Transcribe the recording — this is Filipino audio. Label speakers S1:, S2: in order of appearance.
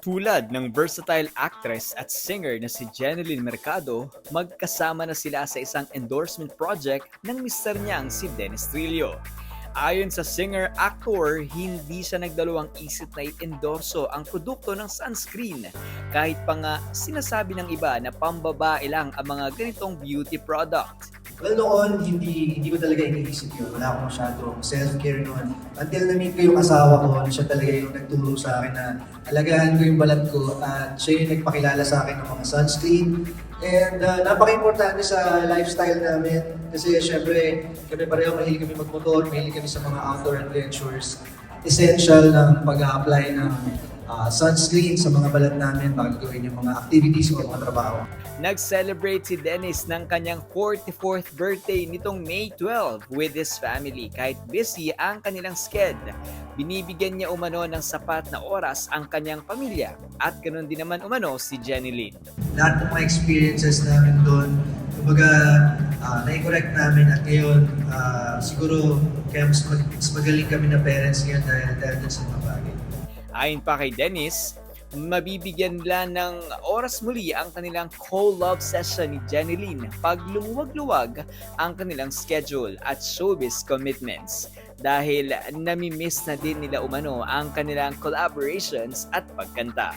S1: Tulad ng versatile actress at singer na si Jeneline Mercado, magkasama na sila sa isang endorsement project ng mister niyang si Dennis Trillo. Ayon sa singer-actor, hindi siya nagdalawang isip na i-endorso ang produkto ng sunscreen. Kahit pa nga sinasabi ng iba na pambabae lang ang mga ganitong beauty product.
S2: Well, noon, hindi, hindi ko talaga iniisip yun. Wala akong masyadong self-care noon. Until na-meet ko yung asawa ko, siya talaga yung nagturo sa akin na alagahan ko yung balat ko at siya yung nagpakilala sa akin ng mga sunscreen. And uh, napaka-importante sa lifestyle namin kasi syempre kami pareho mahilig kami magmotor, mahilig kami sa mga outdoor adventures. Essential ng pag-apply ng uh, sunscreen sa mga balat namin bago gawin yung mga activities o mga trabaho.
S1: Nag-celebrate si Dennis ng kanyang 44th birthday nitong May 12 with his family kahit busy ang kanilang sked. Binibigyan niya umano ng sapat na oras ang kanyang pamilya at ganoon din naman umano si Jenny Lynn.
S2: lahat ng mga experiences namin doon, kumbaga, uh, na-correct namin at ngayon, ah, siguro, kaya mas, mag- mas magaling kami na parents ngayon dahil, dahil sa mga bagay.
S1: Ayon pa kay Dennis, mabibigyan nila ng oras muli ang kanilang co-love session ni Jenny pag lumuwag-luwag ang kanilang schedule at showbiz commitments dahil nami-miss na din nila umano ang kanilang collaborations at pagkanta.